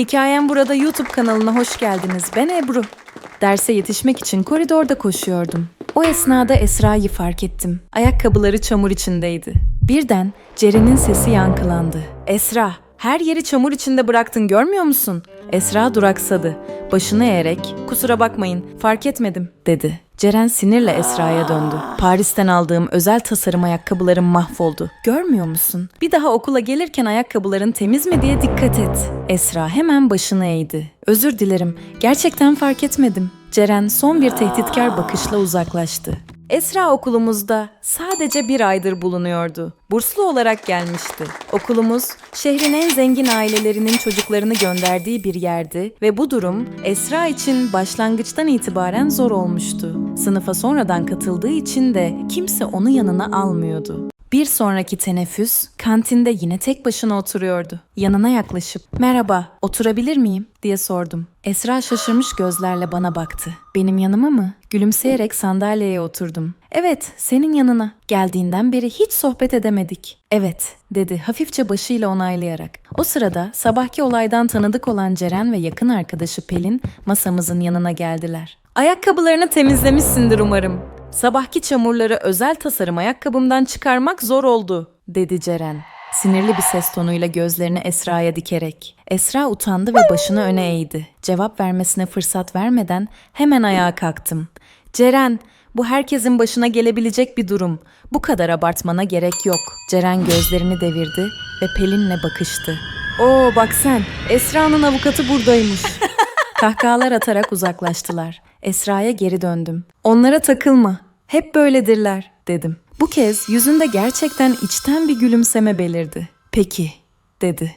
Hikayem burada YouTube kanalına hoş geldiniz. Ben Ebru. Derse yetişmek için koridorda koşuyordum. O esnada Esra'yı fark ettim. Ayakkabıları çamur içindeydi. Birden Ceren'in sesi yankılandı. Esra, her yeri çamur içinde bıraktın görmüyor musun? Esra duraksadı. Başını eğerek, kusura bakmayın fark etmedim dedi. Ceren sinirle Esra'ya döndü. Paris'ten aldığım özel tasarım ayakkabılarım mahvoldu. Görmüyor musun? Bir daha okula gelirken ayakkabıların temiz mi diye dikkat et. Esra hemen başını eğdi. Özür dilerim. Gerçekten fark etmedim. Ceren son bir tehditkar bakışla uzaklaştı. Esra okulumuzda sadece bir aydır bulunuyordu. Burslu olarak gelmişti. Okulumuz şehrin en zengin ailelerinin çocuklarını gönderdiği bir yerdi ve bu durum Esra için başlangıçtan itibaren zor olmuştu. Sınıfa sonradan katıldığı için de kimse onu yanına almıyordu. Bir sonraki teneffüs kantinde yine tek başına oturuyordu. Yanına yaklaşıp "Merhaba, oturabilir miyim?" diye sordum. Esra şaşırmış gözlerle bana baktı. "Benim yanıma mı?" Gülümseyerek sandalyeye oturdum. "Evet, senin yanına. Geldiğinden beri hiç sohbet edemedik." "Evet." dedi hafifçe başıyla onaylayarak. O sırada sabahki olaydan tanıdık olan Ceren ve yakın arkadaşı Pelin masamızın yanına geldiler. "Ayakkabılarını temizlemişsindir umarım." Sabahki çamurları özel tasarım ayakkabımdan çıkarmak zor oldu, dedi Ceren. Sinirli bir ses tonuyla gözlerini Esra'ya dikerek. Esra utandı ve başını öne eğdi. Cevap vermesine fırsat vermeden hemen ayağa kalktım. Ceren, bu herkesin başına gelebilecek bir durum. Bu kadar abartmana gerek yok. Ceren gözlerini devirdi ve Pelin'le bakıştı. Oo bak sen, Esra'nın avukatı buradaymış. Kahkahalar atarak uzaklaştılar. Esra'ya geri döndüm. Onlara takılma. Hep böyledirler dedim. Bu kez yüzünde gerçekten içten bir gülümseme belirdi. Peki dedi.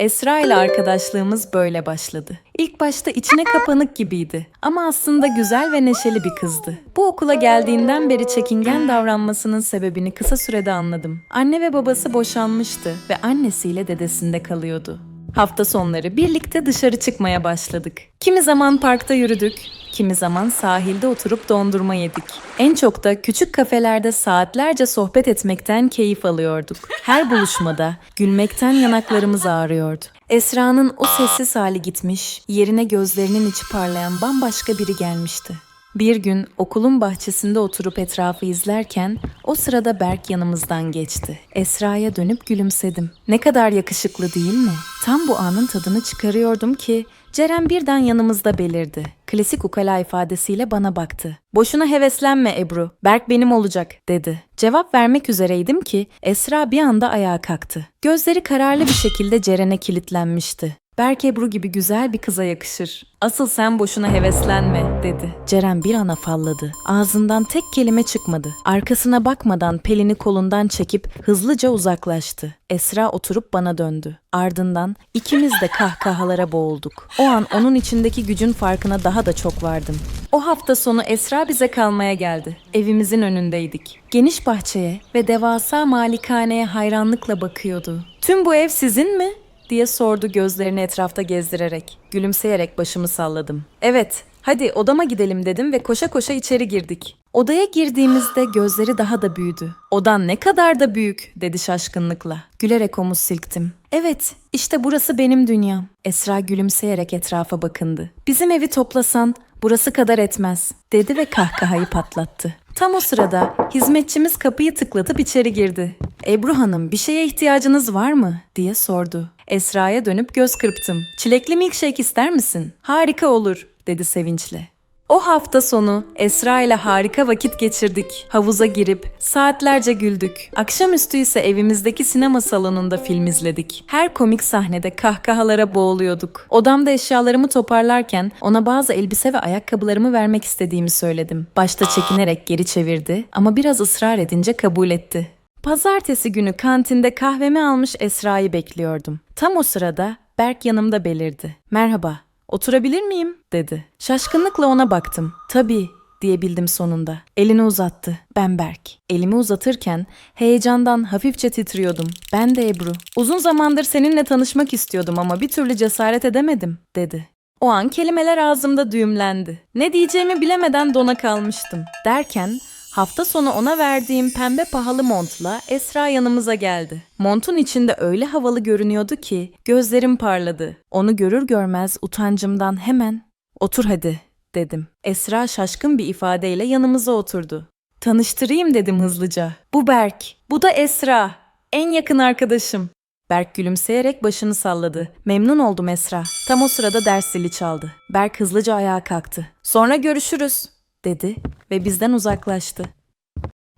Esra ile arkadaşlığımız böyle başladı. İlk başta içine kapanık gibiydi ama aslında güzel ve neşeli bir kızdı. Bu okula geldiğinden beri çekingen davranmasının sebebini kısa sürede anladım. Anne ve babası boşanmıştı ve annesiyle dedesinde kalıyordu. Hafta sonları birlikte dışarı çıkmaya başladık. Kimi zaman parkta yürüdük, kimi zaman sahilde oturup dondurma yedik. En çok da küçük kafelerde saatlerce sohbet etmekten keyif alıyorduk. Her buluşmada gülmekten yanaklarımız ağrıyordu. Esra'nın o sessiz hali gitmiş, yerine gözlerinin içi parlayan bambaşka biri gelmişti. Bir gün okulun bahçesinde oturup etrafı izlerken o sırada Berk yanımızdan geçti. Esra'ya dönüp gülümsedim. Ne kadar yakışıklı değil mi? Tam bu anın tadını çıkarıyordum ki Ceren birden yanımızda belirdi. Klasik ukala ifadesiyle bana baktı. Boşuna heveslenme Ebru, Berk benim olacak dedi. Cevap vermek üzereydim ki Esra bir anda ayağa kalktı. Gözleri kararlı bir şekilde Ceren'e kilitlenmişti. Berk Ebru gibi güzel bir kıza yakışır. Asıl sen boşuna heveslenme dedi. Ceren bir an afalladı. Ağzından tek kelime çıkmadı. Arkasına bakmadan Pelin'i kolundan çekip hızlıca uzaklaştı. Esra oturup bana döndü. Ardından ikimiz de kahkahalara boğulduk. O an onun içindeki gücün farkına daha da çok vardım. O hafta sonu Esra bize kalmaya geldi. Evimizin önündeydik. Geniş bahçeye ve devasa malikaneye hayranlıkla bakıyordu. Tüm bu ev sizin mi? Diye sordu gözlerini etrafta gezdirerek. Gülümseyerek başımı salladım. Evet, hadi odama gidelim dedim ve koşa koşa içeri girdik. Odaya girdiğimizde gözleri daha da büyüdü. Odan ne kadar da büyük dedi şaşkınlıkla. Gülerek omuz silktim. Evet, işte burası benim dünyam. Esra gülümseyerek etrafa bakındı. Bizim evi toplasan burası kadar etmez dedi ve kahkahayı patlattı. Tam o sırada hizmetçimiz kapıyı tıklatıp içeri girdi. Ebru Hanım bir şeye ihtiyacınız var mı? diye sordu. Esra'ya dönüp göz kırptım. Çilekli milkshake ister misin? Harika olur dedi sevinçle. O hafta sonu Esra ile harika vakit geçirdik. Havuza girip saatlerce güldük. Akşamüstü ise evimizdeki sinema salonunda film izledik. Her komik sahnede kahkahalara boğuluyorduk. Odamda eşyalarımı toparlarken ona bazı elbise ve ayakkabılarımı vermek istediğimi söyledim. Başta çekinerek geri çevirdi ama biraz ısrar edince kabul etti. Pazartesi günü kantinde kahvemi almış Esra'yı bekliyordum. Tam o sırada Berk yanımda belirdi. Merhaba, oturabilir miyim? dedi. Şaşkınlıkla ona baktım. Tabii diyebildim sonunda. Elini uzattı. Ben Berk. Elimi uzatırken heyecandan hafifçe titriyordum. Ben de Ebru. Uzun zamandır seninle tanışmak istiyordum ama bir türlü cesaret edemedim, dedi. O an kelimeler ağzımda düğümlendi. Ne diyeceğimi bilemeden dona kalmıştım. Derken Hafta sonu ona verdiğim pembe pahalı montla Esra yanımıza geldi. Montun içinde öyle havalı görünüyordu ki gözlerim parladı. Onu görür görmez utancımdan hemen "Otur hadi." dedim. Esra şaşkın bir ifadeyle yanımıza oturdu. Tanıştırayım dedim hızlıca. Bu Berk, bu da Esra. En yakın arkadaşım. Berk gülümseyerek başını salladı. Memnun oldum Esra. Tam o sırada ders zili çaldı. Berk hızlıca ayağa kalktı. Sonra görüşürüz dedi ve bizden uzaklaştı.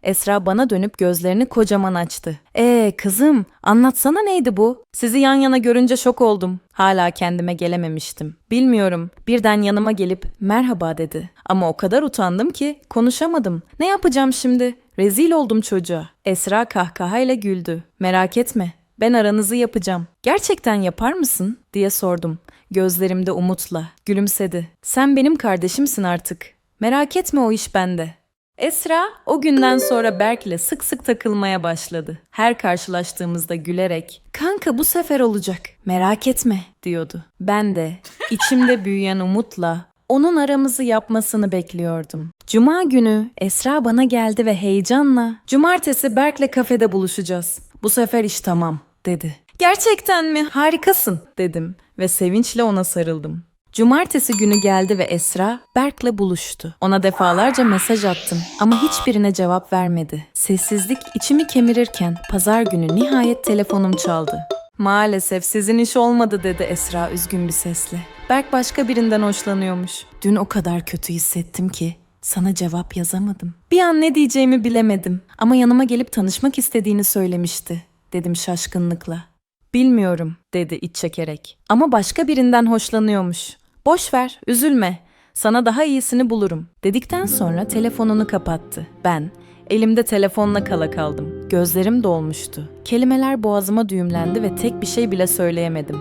Esra bana dönüp gözlerini kocaman açtı. Ee kızım anlatsana neydi bu? Sizi yan yana görünce şok oldum. Hala kendime gelememiştim. Bilmiyorum. Birden yanıma gelip merhaba dedi. Ama o kadar utandım ki konuşamadım. Ne yapacağım şimdi? Rezil oldum çocuğa. Esra kahkahayla güldü. Merak etme. Ben aranızı yapacağım. Gerçekten yapar mısın? diye sordum. Gözlerimde umutla. Gülümsedi. Sen benim kardeşimsin artık. Merak etme o iş bende. Esra o günden sonra Berk'le sık sık takılmaya başladı. Her karşılaştığımızda gülerek "Kanka bu sefer olacak. Merak etme." diyordu. Ben de içimde büyüyen umutla onun aramızı yapmasını bekliyordum. Cuma günü Esra bana geldi ve heyecanla "Cumartesi Berk'le kafede buluşacağız. Bu sefer iş tamam." dedi. "Gerçekten mi? Harikasın." dedim ve sevinçle ona sarıldım. Cumartesi günü geldi ve Esra Berk'le buluştu. Ona defalarca mesaj attım ama hiçbirine cevap vermedi. Sessizlik içimi kemirirken pazar günü nihayet telefonum çaldı. Maalesef sizin iş olmadı dedi Esra üzgün bir sesle. Berk başka birinden hoşlanıyormuş. Dün o kadar kötü hissettim ki sana cevap yazamadım. Bir an ne diyeceğimi bilemedim ama yanıma gelip tanışmak istediğini söylemişti dedim şaşkınlıkla. Bilmiyorum dedi iç çekerek. Ama başka birinden hoşlanıyormuş. Boş ver, üzülme. Sana daha iyisini bulurum. Dedikten sonra telefonunu kapattı. Ben elimde telefonla kala kaldım. Gözlerim dolmuştu. Kelimeler boğazıma düğümlendi ve tek bir şey bile söyleyemedim.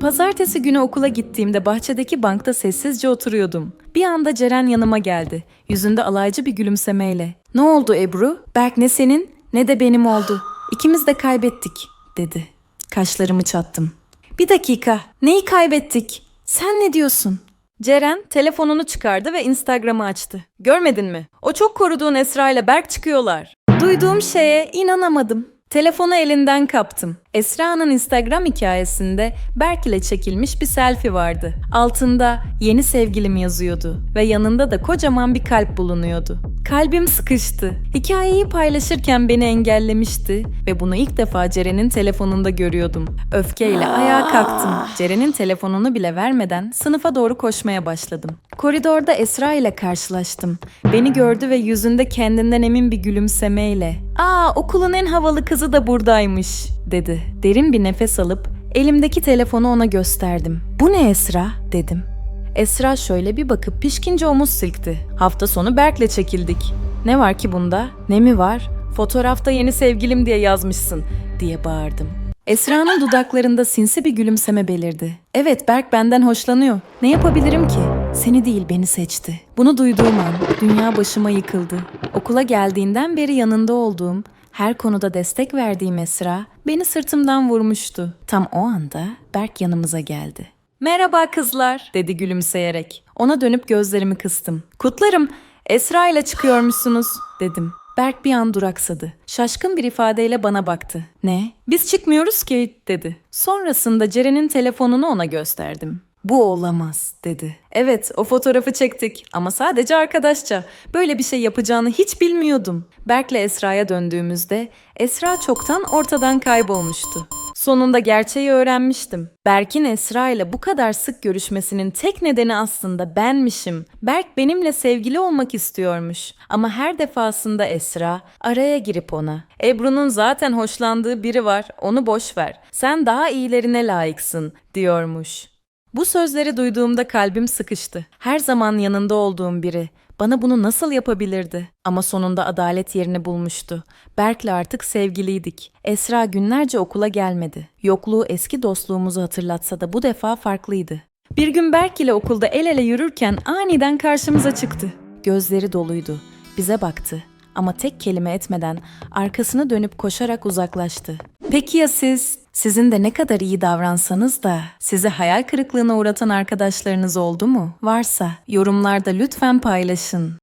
Pazartesi günü okula gittiğimde bahçedeki bankta sessizce oturuyordum. Bir anda Ceren yanıma geldi. Yüzünde alaycı bir gülümsemeyle. Ne oldu Ebru? Berk ne senin ne de benim oldu. İkimiz de kaybettik dedi. Kaşlarımı çattım. Bir dakika. Neyi kaybettik? Sen ne diyorsun? Ceren telefonunu çıkardı ve Instagram'ı açtı. Görmedin mi? O çok koruduğun Esra ile Berk çıkıyorlar. Duyduğum şeye inanamadım. Telefonu elinden kaptım. Esra'nın Instagram hikayesinde Berk ile çekilmiş bir selfie vardı. Altında yeni sevgilim yazıyordu ve yanında da kocaman bir kalp bulunuyordu. Kalbim sıkıştı. Hikayeyi paylaşırken beni engellemişti ve bunu ilk defa Ceren'in telefonunda görüyordum. Öfkeyle ayağa kalktım. Ceren'in telefonunu bile vermeden sınıfa doğru koşmaya başladım. Koridorda Esra ile karşılaştım. Beni gördü ve yüzünde kendinden emin bir gülümsemeyle "Aa, okulun en havalı kızı da buradaymış." Dedi. Derin bir nefes alıp elimdeki telefonu ona gösterdim. "Bu ne Esra?" dedim. Esra şöyle bir bakıp pişkince omuz silkti. Hafta sonu Berk'le çekildik. Ne var ki bunda? Ne mi var? Fotoğrafta yeni sevgilim diye yazmışsın diye bağırdım. Esra'nın dudaklarında sinsi bir gülümseme belirdi. Evet Berk benden hoşlanıyor. Ne yapabilirim ki? Seni değil beni seçti. Bunu duyduğum an dünya başıma yıkıldı. Okula geldiğinden beri yanında olduğum, her konuda destek verdiğim Esra beni sırtımdan vurmuştu. Tam o anda Berk yanımıza geldi. Merhaba kızlar dedi gülümseyerek. Ona dönüp gözlerimi kıstım. Kutlarım Esra ile çıkıyormuşsunuz dedim. Berk bir an duraksadı. Şaşkın bir ifadeyle bana baktı. Ne? Biz çıkmıyoruz ki dedi. Sonrasında Ceren'in telefonunu ona gösterdim. Bu olamaz dedi. Evet o fotoğrafı çektik ama sadece arkadaşça. Böyle bir şey yapacağını hiç bilmiyordum. Berk'le Esra'ya döndüğümüzde Esra çoktan ortadan kaybolmuştu. Sonunda gerçeği öğrenmiştim. Berk'in Esra ile bu kadar sık görüşmesinin tek nedeni aslında benmişim. Berk benimle sevgili olmak istiyormuş. Ama her defasında Esra araya girip ona Ebru'nun zaten hoşlandığı biri var onu boş ver. Sen daha iyilerine layıksın diyormuş. Bu sözleri duyduğumda kalbim sıkıştı. Her zaman yanında olduğum biri bana bunu nasıl yapabilirdi? Ama sonunda adalet yerini bulmuştu. Berk'le artık sevgiliydik. Esra günlerce okula gelmedi. Yokluğu eski dostluğumuzu hatırlatsa da bu defa farklıydı. Bir gün Berk ile okulda el ele yürürken aniden karşımıza çıktı. Gözleri doluydu. Bize baktı ama tek kelime etmeden arkasını dönüp koşarak uzaklaştı. Peki ya siz? Sizin de ne kadar iyi davransanız da sizi hayal kırıklığına uğratan arkadaşlarınız oldu mu? Varsa yorumlarda lütfen paylaşın.